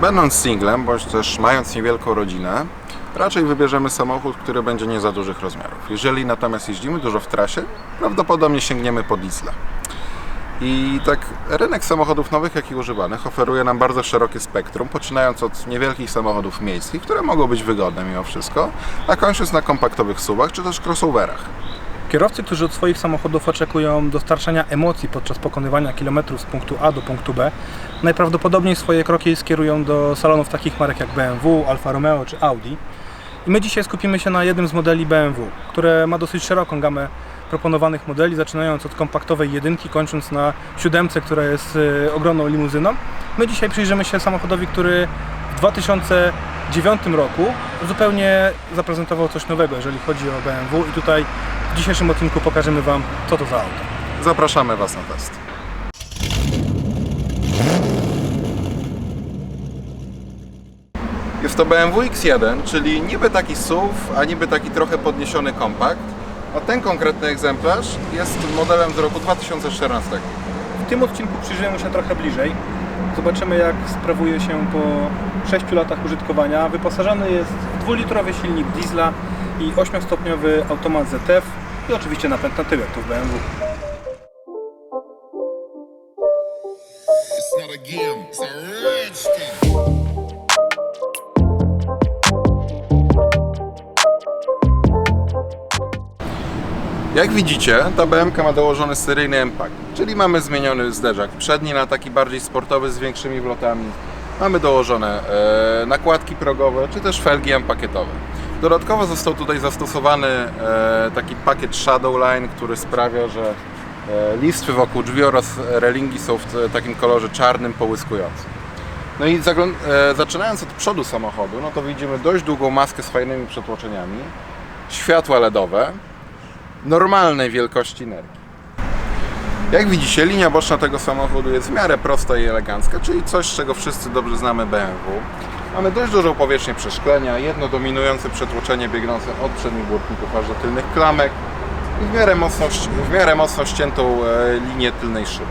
Będąc singlem, bądź też mając niewielką rodzinę, raczej wybierzemy samochód, który będzie nie za dużych rozmiarów. Jeżeli natomiast jeździmy dużo w trasie, prawdopodobnie sięgniemy po diesla. I tak rynek samochodów nowych, jak i używanych oferuje nam bardzo szerokie spektrum, poczynając od niewielkich samochodów miejskich, które mogą być wygodne mimo wszystko, a kończąc na kompaktowych suwach czy też crossoverach. Kierowcy, którzy od swoich samochodów oczekują dostarczania emocji podczas pokonywania kilometrów z punktu A do punktu B, najprawdopodobniej swoje kroki skierują do salonów takich marek jak BMW, Alfa Romeo czy Audi. I my dzisiaj skupimy się na jednym z modeli BMW, które ma dosyć szeroką gamę proponowanych modeli, zaczynając od kompaktowej jedynki, kończąc na siódemce, która jest e, ogromną limuzyną. My dzisiaj przyjrzymy się samochodowi, który w 2009 roku zupełnie zaprezentował coś nowego, jeżeli chodzi o BMW i tutaj dzisiejszym odcinku pokażemy Wam, co to za auto. Zapraszamy Was na test. Jest to BMW X1, czyli niby taki SUV, a niby taki trochę podniesiony kompakt. A ten konkretny egzemplarz jest modelem z roku 2014. W tym odcinku przyjrzymy się trochę bliżej. Zobaczymy, jak sprawuje się po 6 latach użytkowania. Wyposażony jest w dwulitrowy silnik diesla i 8-stopniowy automat ZF i oczywiście napęd na tyłek, to w BMW. It's not a game, it's a rich thing. Jak widzicie, ta BMK ma dołożony seryjny M-Pack, czyli mamy zmieniony zderzak przedni na taki bardziej sportowy z większymi wlotami. Mamy dołożone e, nakładki progowe, czy też felgi M-pakietowe. Dodatkowo został tutaj zastosowany e, taki pakiet Shadowline, który sprawia, że e, listwy wokół drzwi oraz relingi są w takim kolorze czarnym, połyskującym. No i e, zaczynając od przodu samochodu, no to widzimy dość długą maskę z fajnymi przetłoczeniami, światła LEDowe, normalnej wielkości energii. Jak widzicie, linia boczna tego samochodu jest w miarę prosta i elegancka, czyli coś, czego wszyscy dobrze znamy BMW. Mamy dość dużą powierzchnię przeszklenia, jedno dominujące przetłoczenie biegnące od przednich błotników aż do tylnych klamek i w miarę mocno, w miarę mocno ściętą e, linię tylnej szyby.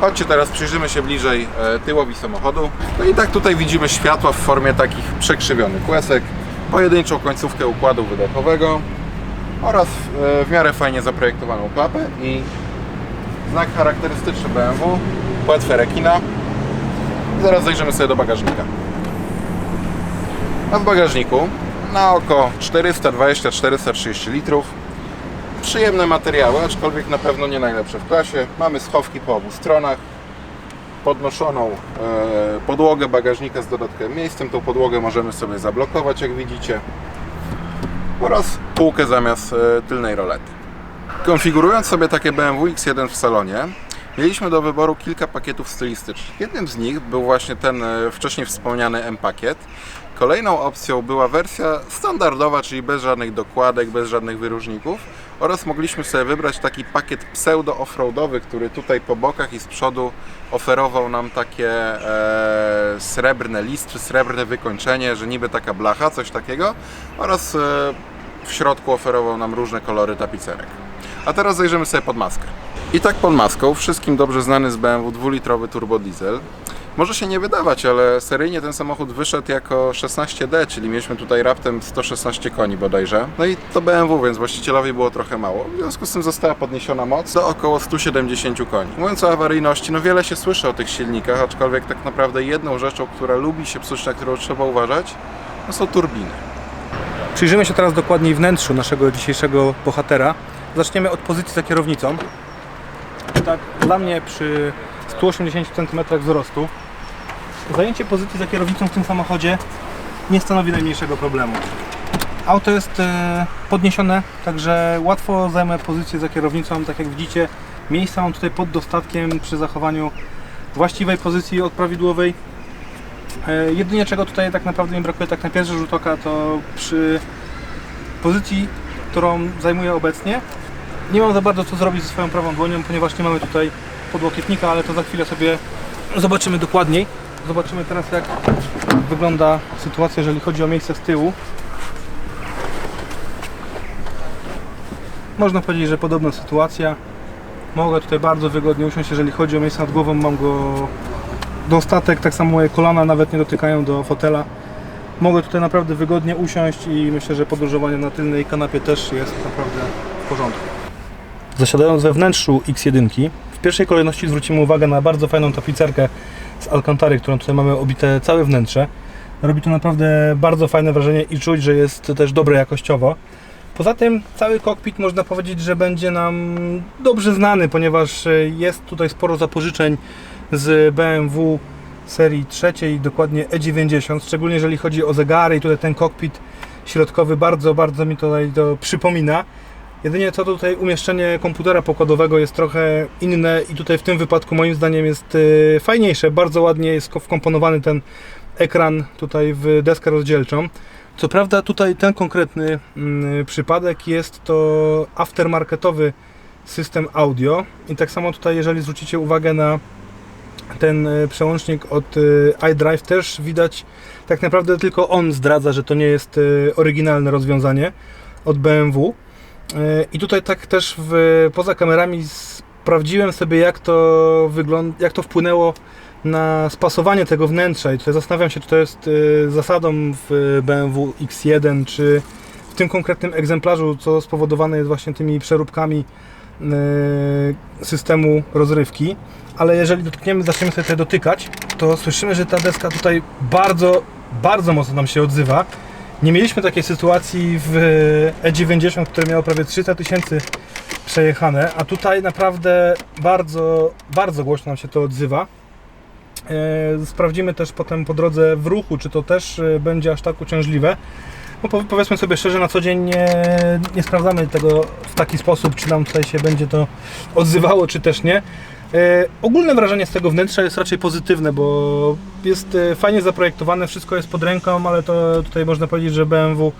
Chodźcie teraz przyjrzymy się bliżej e, tyłowi samochodu. No i tak tutaj widzimy światła w formie takich przekrzywionych łezek, pojedynczą końcówkę układu wydechowego, oraz e, w miarę fajnie zaprojektowaną klapę i znak charakterystyczny BMW, płetwę rekina. Zaraz zajrzymy sobie do bagażnika. A w bagażniku na oko 420-430 litrów. Przyjemne materiały, aczkolwiek na pewno nie najlepsze w klasie. Mamy schowki po obu stronach. Podnoszoną e, podłogę bagażnika z dodatkowym miejscem. Tą podłogę możemy sobie zablokować, jak widzicie oraz półkę zamiast e, tylnej rolety. Konfigurując sobie takie BMW X1 w salonie, mieliśmy do wyboru kilka pakietów stylistycznych. Jednym z nich był właśnie ten e, wcześniej wspomniany M-pakiet. Kolejną opcją była wersja standardowa, czyli bez żadnych dokładek, bez żadnych wyróżników oraz mogliśmy sobie wybrać taki pakiet pseudo-offroadowy, który tutaj po bokach i z przodu oferował nam takie e, srebrne listwy, srebrne wykończenie, że niby taka blacha, coś takiego oraz e, w środku oferował nam różne kolory tapicerek. A teraz zajrzymy sobie pod maskę. I tak pod maską wszystkim dobrze znany z BMW dwulitrowy turbodiesel. Może się nie wydawać, ale seryjnie ten samochód wyszedł jako 16D, czyli mieliśmy tutaj raptem 116 koni bodajże. No i to BMW, więc właścicielowi było trochę mało. W związku z tym została podniesiona moc do około 170 koni. Mówiąc o awaryjności, no wiele się słyszy o tych silnikach, aczkolwiek tak naprawdę jedną rzeczą, która lubi się psuć, na którą trzeba uważać, no są turbiny. Przyjrzymy się teraz dokładniej wnętrzu naszego dzisiejszego bohatera. Zaczniemy od pozycji za kierownicą. Tak, dla mnie przy 180 cm wzrostu zajęcie pozycji za kierownicą w tym samochodzie nie stanowi najmniejszego problemu. Auto jest e, podniesione, także łatwo zajmę pozycję za kierownicą. Tak jak widzicie, miejsca mam tutaj pod dostatkiem przy zachowaniu właściwej pozycji od prawidłowej. E, Jedynie czego tutaj tak naprawdę mi brakuje tak na pierwszy rzut oka to przy pozycji, którą zajmuję obecnie nie mam za bardzo co zrobić ze swoją prawą dłonią, ponieważ nie mamy tutaj podłokietnika, ale to za chwilę sobie zobaczymy dokładniej. Zobaczymy teraz jak wygląda sytuacja, jeżeli chodzi o miejsce z tyłu. Można powiedzieć, że podobna sytuacja. Mogę tutaj bardzo wygodnie usiąść, jeżeli chodzi o miejsce nad głową, mam go dostatek, tak samo moje kolana nawet nie dotykają do fotela. Mogę tutaj naprawdę wygodnie usiąść i myślę, że podróżowanie na tylnej kanapie też jest naprawdę w porządku. Zasiadając we wnętrzu X1, w pierwszej kolejności zwrócimy uwagę na bardzo fajną tapicerkę z Alcantary, którą tutaj mamy obite całe wnętrze. Robi to naprawdę bardzo fajne wrażenie i czuć, że jest też dobre jakościowo. Poza tym cały kokpit można powiedzieć, że będzie nam dobrze znany, ponieważ jest tutaj sporo zapożyczeń z BMW serii trzeciej, dokładnie E90, szczególnie jeżeli chodzi o zegary i tutaj ten kokpit środkowy bardzo, bardzo mi tutaj to przypomina. Jedynie co tutaj umieszczenie komputera pokładowego jest trochę inne i tutaj w tym wypadku moim zdaniem jest e, fajniejsze. Bardzo ładnie jest wkomponowany ten ekran tutaj w deskę rozdzielczą. Co prawda tutaj ten konkretny mm, przypadek jest to aftermarketowy system audio i tak samo tutaj jeżeli zwrócicie uwagę na ten e, przełącznik od e, iDrive też widać tak naprawdę tylko on zdradza, że to nie jest oryginalne rozwiązanie od BMW. I tutaj tak też w, poza kamerami sprawdziłem sobie jak to wygląda, jak to wpłynęło na spasowanie tego wnętrza i tutaj zastanawiam się, czy to jest y, zasadą w BMW X1, czy w tym konkretnym egzemplarzu, co spowodowane jest właśnie tymi przeróbkami y, systemu rozrywki. Ale jeżeli dotkniemy, zaczniemy sobie tutaj dotykać, to słyszymy, że ta deska tutaj bardzo, bardzo mocno nam się odzywa. Nie mieliśmy takiej sytuacji w E90, które miało prawie 300 tysięcy przejechane, a tutaj naprawdę bardzo, bardzo głośno nam się to odzywa. E, Sprawdzimy też potem po drodze w ruchu, czy to też e, będzie aż tak uciążliwe. No po- powiedzmy sobie szczerze, na co dzień nie, nie sprawdzamy tego w taki sposób, czy nam tutaj się będzie to odzywało, czy też nie. E, ogólne wrażenie z tego wnętrza jest raczej pozytywne, bo jest e, fajnie zaprojektowane, wszystko jest pod ręką, ale to tutaj można powiedzieć, że BMW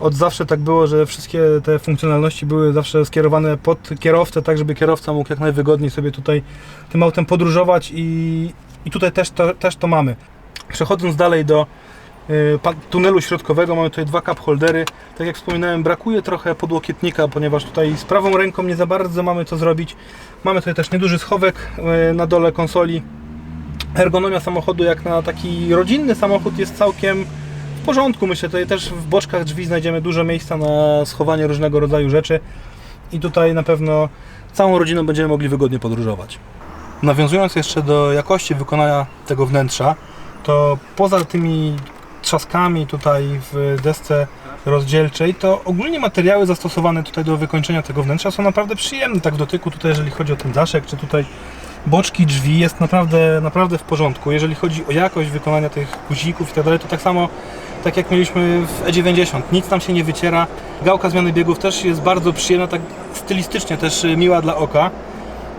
od zawsze tak było, że wszystkie te funkcjonalności były zawsze skierowane pod kierowcę, tak żeby kierowca mógł jak najwygodniej sobie tutaj tym autem podróżować i, i tutaj też to, też to mamy. Przechodząc dalej do tunelu środkowego, mamy tutaj dwa cup holdery. Tak jak wspominałem, brakuje trochę podłokietnika, ponieważ tutaj z prawą ręką nie za bardzo mamy co zrobić. Mamy tutaj też nieduży schowek y, na dole konsoli. Ergonomia samochodu jak na taki rodzinny samochód jest całkiem w porządku. Myślę, tutaj też w boczkach drzwi znajdziemy dużo miejsca na schowanie różnego rodzaju rzeczy i tutaj na pewno całą rodziną będziemy mogli wygodnie podróżować. Nawiązując jeszcze do jakości wykonania tego wnętrza, to poza tymi trzaskami tutaj w desce rozdzielczej, to ogólnie materiały zastosowane tutaj do wykończenia tego wnętrza są naprawdę przyjemne, tak w dotyku tutaj, jeżeli chodzi o ten daszek, czy tutaj boczki drzwi, jest naprawdę, naprawdę w porządku. Jeżeli chodzi o jakość wykonania tych guzików i tak dalej, to tak samo tak jak mieliśmy w E90, nic tam się nie wyciera. Gałka zmiany biegów też jest bardzo przyjemna, tak stylistycznie też y, miła dla oka.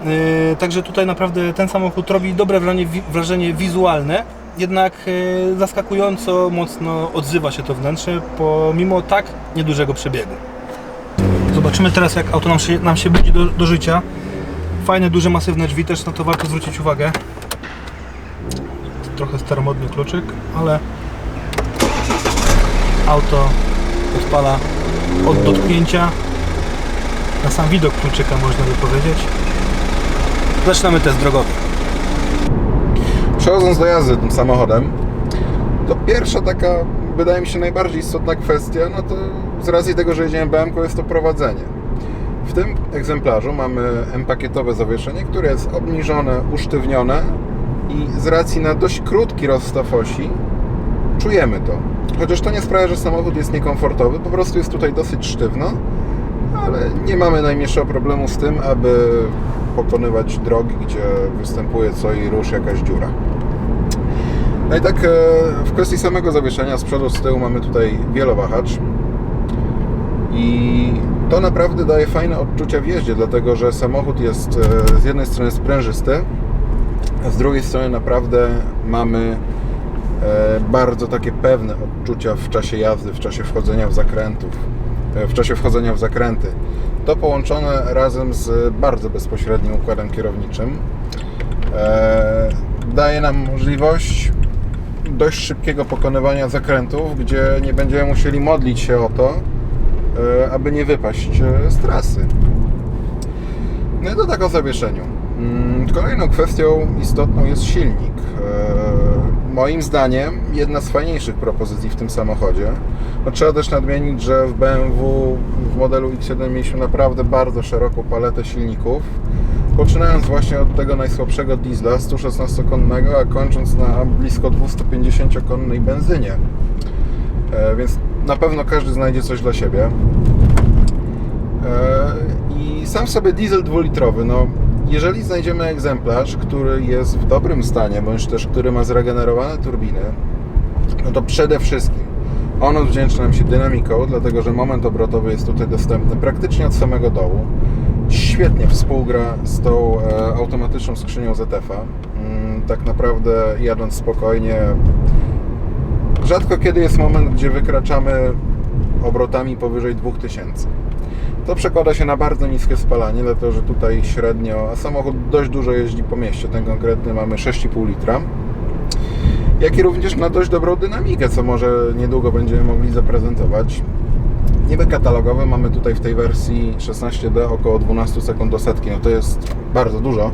Yy, Także tutaj naprawdę ten samochód robi dobre wrażenie, wrażenie wizualne, jednak yy, zaskakująco mocno odzywa się to wnętrze pomimo tak niedużego przebiegu. Zobaczymy teraz jak auto nam się, nam się budzi do, do życia. Fajne, duże, masywne drzwi, też na to warto zwrócić uwagę. Trochę staromodny kluczyk, ale auto odpala od dotknięcia. Na sam widok kluczyka można by powiedzieć. Zaczynamy test drogowy. Przechodząc do jazdy tym samochodem, to pierwsza taka, wydaje mi się, najbardziej istotna kwestia, no to z racji tego, że jedziemy BMK, jest to prowadzenie. W tym egzemplarzu mamy M-pakietowe zawieszenie, które jest obniżone, usztywnione i z racji na dość krótki rozstaw osi czujemy to. Chociaż to nie sprawia, że samochód jest niekomfortowy, po prostu jest tutaj dosyć sztywno, ale nie mamy najmniejszego problemu z tym, aby pokonywać drogi, gdzie występuje co i rusz jakaś dziura. No i tak e, w kwestii samego zawieszenia z przodu, z tyłu mamy tutaj wielowahacz i to naprawdę daje fajne odczucia w jeździe, dlatego że samochód jest e, z jednej strony sprężysty, a z drugiej strony naprawdę mamy e, bardzo takie pewne odczucia w czasie jazdy, w czasie wchodzenia w zakrętów, w czasie wchodzenia w zakręty. To połączone razem z bardzo bezpośrednim układem kierowniczym daje nam możliwość dość szybkiego pokonywania zakrętów, gdzie nie będziemy musieli modlić się o to, e, aby nie wypaść e, z trasy. No i to tak o zawieszeniu. Mm, Kolejną kwestią istotną jest silnik. E, moim zdaniem jedna z fajniejszych propozycji w tym samochodzie. No, trzeba też nadmienić, że w BMW w modelu X1 mieliśmy naprawdę bardzo szeroką paletę silników. Poczynając właśnie od tego najsłabszego diesla 116-konnego, a kończąc na blisko 250-konnej benzynie. E, więc na pewno każdy znajdzie coś dla siebie. E, I sam sobie diesel dwulitrowy, no jeżeli znajdziemy egzemplarz, który jest w dobrym stanie, bądź też który ma zregenerowane turbiny, no to przede wszystkim on odwdzięczy nam się dynamiką, dlatego że moment obrotowy jest tutaj dostępny praktycznie od samego dołu. Świetnie współgra z tą e, automatyczną skrzynią ZF-a. Mm, tak naprawdę jadąc spokojnie, rzadko kiedy jest moment, gdzie wykraczamy obrotami powyżej 2000. To przekłada się na bardzo niskie spalanie, dlatego że tutaj średnio, a samochód dość dużo jeździ po mieście, ten konkretny mamy 6,5 litra, jak i również na dość dobrą dynamikę, co może niedługo będziemy mogli zaprezentować. Niby katalogowe mamy tutaj w tej wersji 16D około 12 sekund do setki, no to jest bardzo dużo,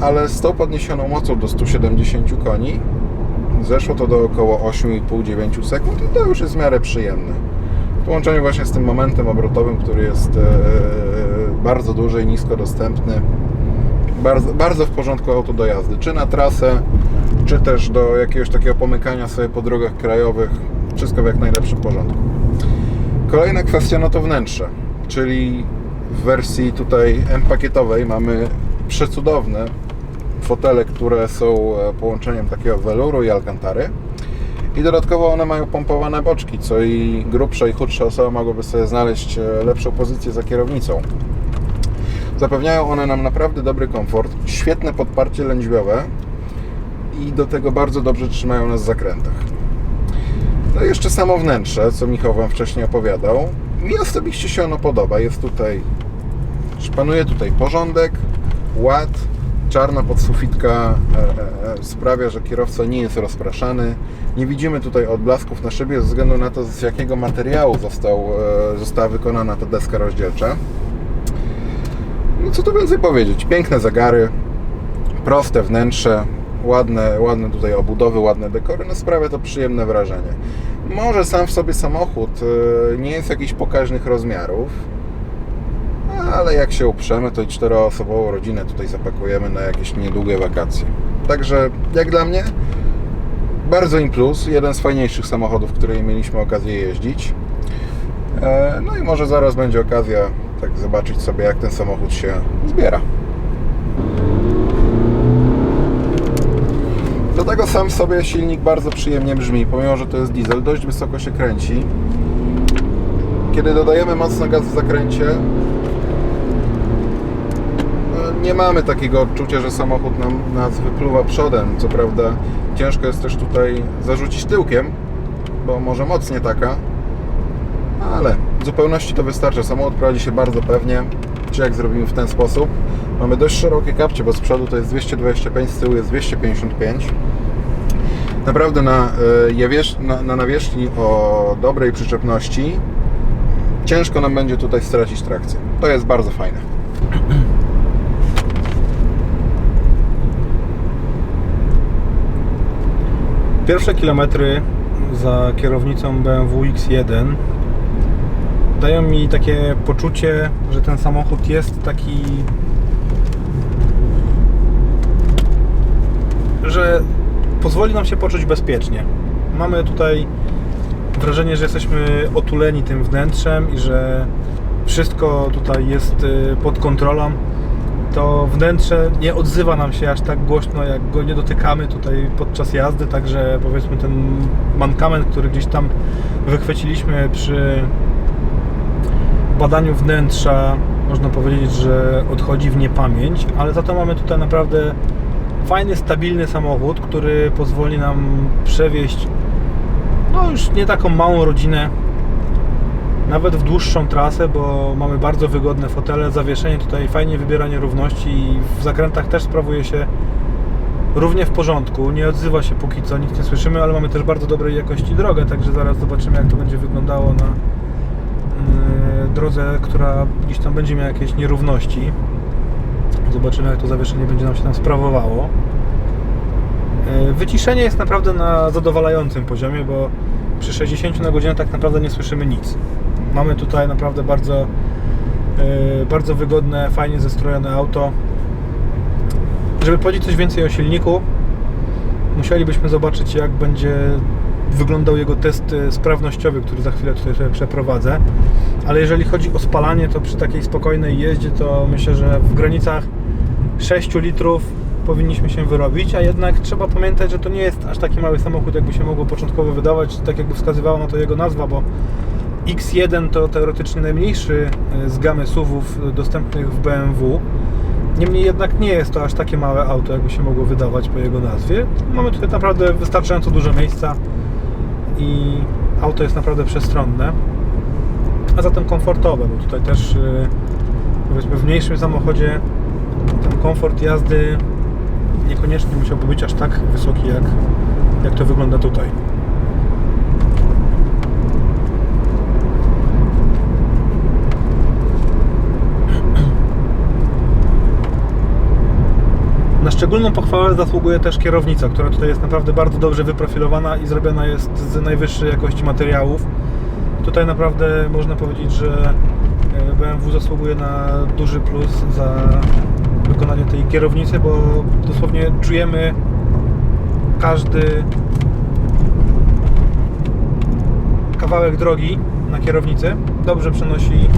ale z tą podniesioną mocą do 170 koni zeszło to do około 8,5-9 sekund i to już jest w miarę przyjemne. W połączeniu właśnie z tym momentem obrotowym, który jest e, bardzo duży i nisko dostępny, bardzo, bardzo w porządku auto do jazdy, czy na trasę, czy też do jakiegoś takiego pomykania sobie po drogach krajowych, wszystko w jak najlepszym porządku. Kolejna kwestia no to wnętrze, czyli w wersji tutaj M-pakietowej mamy przecudowne fotele, które są e, połączeniem takiego weluru i alcantary. I dodatkowo one mają pompowane boczki, co i grubsza i chudsza osoba mogłaby sobie znaleźć e, lepszą pozycję za kierownicą. Zapewniają one nam naprawdę dobry komfort, świetne podparcie lędźwiowe i do tego bardzo dobrze trzymają nas w zakrętach. No jeszcze samo wnętrze, co Michał Wam wcześniej opowiadał. Mi osobiście się ono podoba. Jest tutaj, panuje tutaj porządek, ład, czarna podsufitka e, e, sprawia, że kierowca nie jest rozpraszany. Nie widzimy tutaj odblasków na szybie ze względu na to, z jakiego materiału został, e, została wykonana ta deska rozdzielcza. No co tu więcej powiedzieć? Piękne zegary, proste wnętrze, ładne, ładne tutaj obudowy, ładne dekory, no sprawia to przyjemne wrażenie. Może sam w sobie samochód e, nie jest jakichś pokaźnych rozmiarów, ale jak się uprzemy, to czteroosobową rodzinę tutaj zapakujemy na jakieś niedługie wakacje. Także jak dla mnie bardzo im plus, jeden z fajniejszych samochodów, które mieliśmy okazję jeździć. E, No i może zaraz będzie okazja tak zobaczyć sobie jak ten samochód się zbiera. Sam sobie silnik bardzo przyjemnie brzmi, pomimo że to jest diesel, dość wysoko się kręci. Kiedy dodajemy mocno gaz w zakręcie, no, nie mamy takiego odczucia, że samochód nam, nas wypluwa przodem. Co prawda ciężko jest też tutaj zarzucić tyłkiem, bo może moc nie taka, ale w zupełności to wystarcza. Samochód prowadzi się bardzo pewnie, czy jak zrobimy w ten sposób. Mamy dość szerokie kapcie, bo z przodu to jest 225, z tyłu jest 255. Naprawdę na, e, na, na nawierzchni o dobrej przyczepności ciężko nam będzie tutaj stracić trakcję. To jest bardzo fajne. Pierwsze kilometry za kierownicą BMW X1 dają mi takie poczucie, że ten samochód jest taki. że pozwoli nam się poczuć bezpiecznie. Mamy tutaj wrażenie, że jesteśmy otuleni tym wnętrzem i że wszystko tutaj jest y, pod kontrolą. To wnętrze nie odzywa nam się aż tak głośno, jak go nie dotykamy tutaj podczas jazdy, także powiedzmy ten mankament, który gdzieś tam wychwyciliśmy przy badaniu wnętrza, można powiedzieć, że odchodzi w niepamięć, ale za to mamy tutaj naprawdę fajny, stabilny samochód, który pozwoli nam przewieźć no już nie taką małą rodzinę nawet w dłuższą trasę, bo mamy bardzo wygodne fotele, zawieszenie tutaj fajnie wybiera nierówności i w zakrętach też sprawuje się równie w porządku. Nie odzywa się póki co, nic nie słyszymy, ale mamy też bardzo dobrej jakości drogę, także zaraz zobaczymy jak to będzie wyglądało na yy, drodze, która gdzieś tam będzie miała jakieś nierówności. Zobaczymy jak to zawieszenie będzie nam się tam sprawowało. E, Wyciszenie jest naprawdę na zadowalającym poziomie, bo przy 60 na godzinę tak naprawdę nie słyszymy nic. Mamy tutaj naprawdę bardzo, e, bardzo wygodne, fajnie zestrojone auto. Żeby powiedzieć coś więcej o silniku, musielibyśmy zobaczyć jak będzie wyglądał jego test e, sprawnościowy, który za chwilę tutaj sobie przeprowadzę. Ale jeżeli chodzi o spalanie, to przy takiej spokojnej jeździe to myślę, że w granicach 6 litrów powinniśmy się wyrobić, a jednak trzeba pamiętać, że to nie jest aż taki mały samochód, jakby się mogło początkowo wydawać, tak jakby wskazywała na to jego nazwa, bo X1 to teoretycznie najmniejszy e, z gamy SUVów e, dostępnych w BMW. Niemniej jednak nie jest to aż takie małe auto, jakby się mogło wydawać po jego nazwie. Mamy tutaj naprawdę wystarczająco dużo miejsca i auto jest naprawdę przestronne, a zatem komfortowe, bo tutaj też e, powiedzmy w mniejszym samochodzie komfort jazdy niekoniecznie musiałby być aż tak wysoki, jak, jak to wygląda tutaj. Na szczególną pochwałę zasługuje też kierownica, która tutaj jest naprawdę bardzo dobrze wyprofilowana i zrobiona jest z najwyższej jakości materiałów. Tutaj naprawdę można powiedzieć, że e, BMW zasługuje na duży plus za wykonanie tej kierownicy, bo dosłownie czujemy każdy kawałek drogi na kierownicy. Dobrze przenosi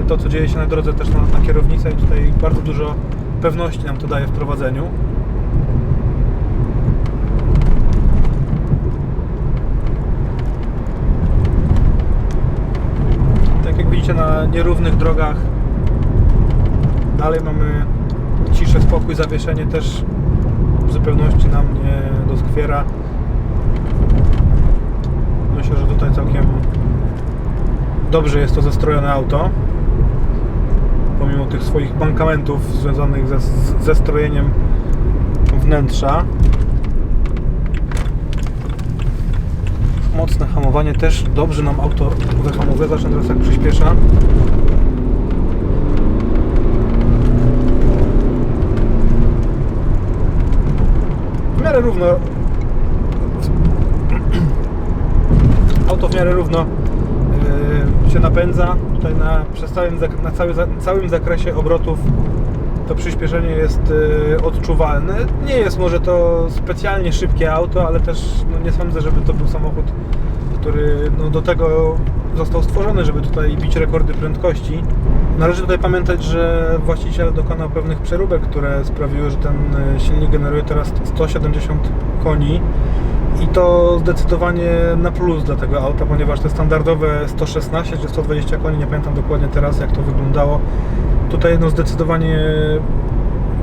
e, to, co dzieje się na drodze też na, na kierownicę i tutaj bardzo dużo pewności nam to daje w prowadzeniu. Tak jak widzicie na nierównych drogach dalej mamy ciszę, spokój, zawieszenie też w zupełności nam nie doskwiera. Myślę, że tutaj całkiem dobrze jest to zestrojone auto. Pomimo tych swoich mankamentów związanych ze, ze strojeniem wnętrza. Mocne hamowanie też dobrze nam auto wyhamowuje. Zacznę teraz jak przyspiesza. W miarę równo. Auto w miarę równo yy, się napędza. Tutaj na, przez całym, na cały, całym zakresie obrotów to przyspieszenie jest yy, odczuwalne. Nie jest może to specjalnie szybkie auto ale też no, nie sądzę żeby to był samochód który no, do tego został stworzony, żeby tutaj bić rekordy prędkości. Należy tutaj pamiętać, że właściciel dokonał pewnych przeróbek, które sprawiły, że ten e, silnik generuje teraz 170 koni i to zdecydowanie na plus dla tego auta, ponieważ te standardowe 116 czy 120 koni, nie pamiętam dokładnie teraz jak to wyglądało, tutaj no zdecydowanie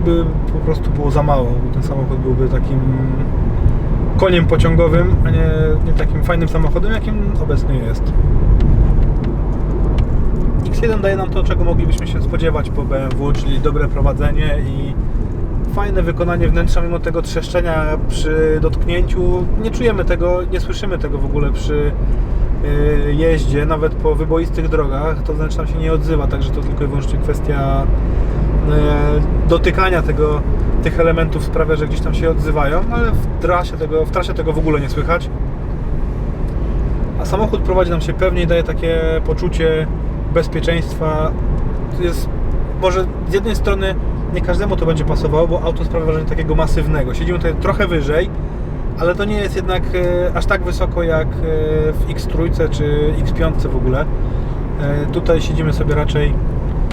by po prostu było za mało, bo ten samochód byłby takim koniem pociągowym, a nie, nie takim fajnym samochodem, jakim obecnie jest. X1 daje nam to, czego moglibyśmy się spodziewać po BMW, czyli dobre prowadzenie i fajne wykonanie wnętrza, mimo tego trzeszczenia przy dotknięciu. Nie czujemy tego, nie słyszymy tego w ogóle przy yy, jeździe, nawet po wyboistych drogach. To wnętrze nam się nie odzywa, także to tylko i wyłącznie kwestia yy, dotykania tego, tych elementów sprawia, że gdzieś tam się odzywają, ale w trasie tego, w trasie tego w ogóle nie słychać. A samochód prowadzi nam się pewnie i daje takie poczucie bezpieczeństwa. Jest może z jednej strony nie każdemu to będzie pasowało, bo auto sprawia wrażenie takiego masywnego. Siedzimy tutaj trochę wyżej, ale to nie jest jednak e, aż tak wysoko jak e, w X3 czy X5 w ogóle. E, Tutaj siedzimy sobie raczej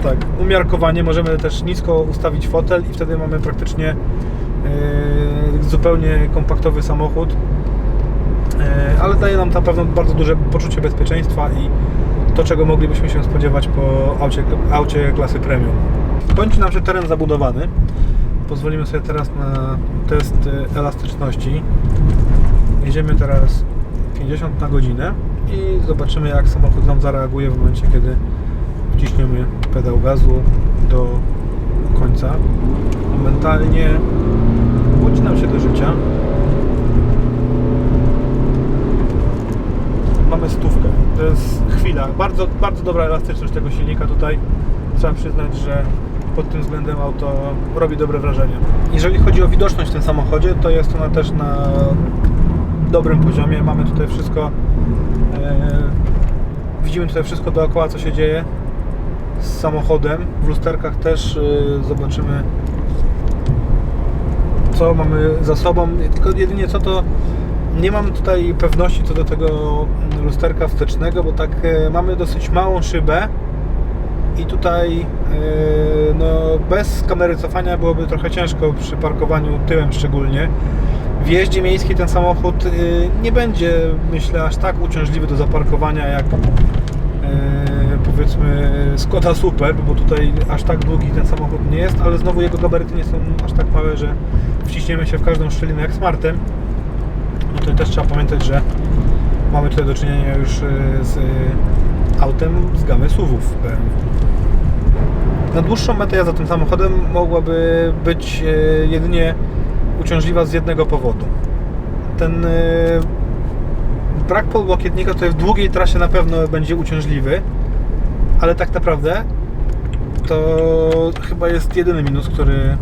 tak umiarkowanie. Możemy też nisko ustawić fotel i wtedy mamy praktycznie zupełnie kompaktowy samochód. Ale daje nam na pewno bardzo duże poczucie bezpieczeństwa i to, czego moglibyśmy się spodziewać po aucie, aucie klasy premium. Kończy nam się teren zabudowany. Pozwolimy sobie teraz na test e, elastyczności. Jedziemy teraz 50 na godzinę i zobaczymy jak samochód nam zareaguje w momencie, kiedy wciśniemy pedał gazu do końca. Momentalnie budzi nam się do życia. Mamy stówkę. To jest chwila. Bardzo, bardzo dobra elastyczność tego silnika tutaj. Trzeba przyznać, że pod tym względem auto robi dobre wrażenie. Jeżeli chodzi o widoczność w tym samochodzie, to jest ona też na dobrym poziomie. Mamy tutaj wszystko, e, widzimy tutaj wszystko dookoła, co się dzieje z samochodem. W lusterkach też e, zobaczymy, co mamy za sobą. Tylko jedynie co to nie mam tutaj pewności co do tego lusterka wstecznego, bo tak e, mamy dosyć małą szybę i tutaj e, no, bez kamery cofania byłoby trochę ciężko przy parkowaniu tyłem szczególnie. W jeździe miejskiej ten samochód e, nie będzie myślę aż tak uciążliwy do zaparkowania jak powiedzmy Skoda Super, bo tutaj aż tak długi ten samochód nie jest, ale znowu jego gabaryty nie są aż tak małe, że wciśniemy się w każdą szczelinę jak Smartem. Tutaj też trzeba pamiętać, że mamy tutaj do czynienia już e, z e, autem z gamy SUVów BMW. Na dłuższą metę jazda tym samochodem mogłaby być e, jedynie uciążliwa z jednego powodu. Ten brak podłokietnika tutaj w długiej trasie na pewno będzie uciążliwy, ale tak naprawdę to chyba jest jedyny minus, który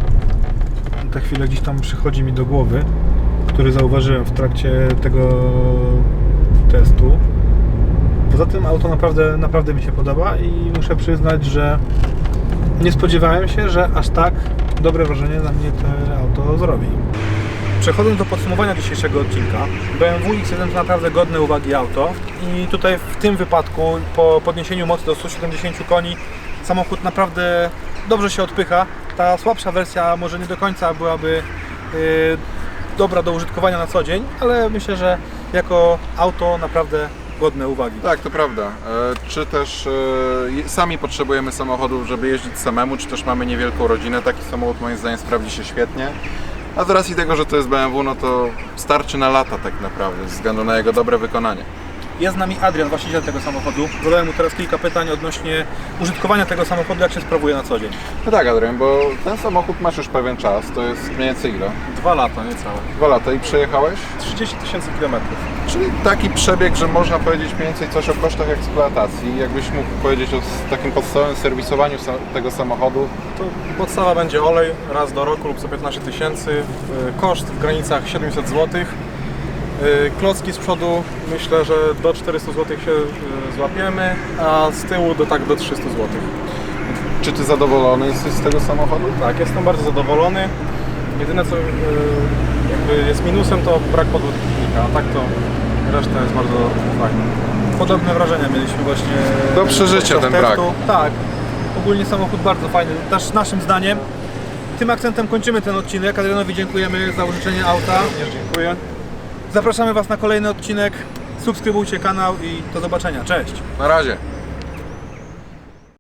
na tę chwilę gdzieś tam przychodzi mi do głowy, który zauważyłem w trakcie tego testu. Poza tym auto naprawdę, naprawdę mi się podoba i muszę przyznać, że nie spodziewałem się, że aż tak dobre wrażenie na mnie to auto zrobi. Przechodząc do podsumowania dzisiejszego odcinka, BMW X1 to naprawdę godne uwagi auto i tutaj w tym wypadku po podniesieniu mocy do 170 koni samochód naprawdę dobrze się odpycha. Ta słabsza wersja może nie do końca byłaby yy, dobra do użytkowania na co dzień, ale myślę, że jako auto naprawdę godne uwagi. Tak, to prawda. E, Czy też e, sami potrzebujemy samochodów, żeby jeździć samemu, czy też mamy niewielką rodzinę, taki samochód moim zdaniem sprawdzi się świetnie. A z racji tego, że to jest BMW, no to starczy na lata tak naprawdę, ze względu na jego dobre wykonanie. Jest z nami Adrian, właściciel tego samochodu. Zadałem mu teraz kilka pytań odnośnie użytkowania tego samochodu, jak się sprawuje na co dzień. No tak, Adrian, bo ten samochód masz już pewien czas, to jest mniej więcej ile? Dwa lata, niecałe. Dwa lata i przejechałeś? 30 tysięcy kilometrów. Czyli taki przebieg, że można powiedzieć mniej więcej coś o kosztach eksploatacji. Jakbyś mógł powiedzieć o takim podstawowym serwisowaniu tego samochodu, To podstawa będzie olej raz do roku lub co 15 tysięcy. Y, Koszt w granicach 700 zł. Klocki z przodu myślę, że do 400 zł się y, złapiemy, a z tyłu do tak do 300 zł. czy ty zadowolony jesteś z tego samochodu? Tak, jestem bardzo zadowolony. Jedyne co y, jakby jest minusem to brak podłodnika, a tak to reszta jest bardzo fajna. Podobne wrażenia mieliśmy właśnie Do przeżycia ten testu. Tak, ogólnie samochód bardzo fajny, też naszym zdaniem. Tym akcentem kończymy ten odcinek. Adrianowi dziękujemy za użyczenie auta. Również dziękuję. Zapraszamy Was na kolejny odcinek. Subskrybujcie kanał i do zobaczenia. Cześć! Na razie.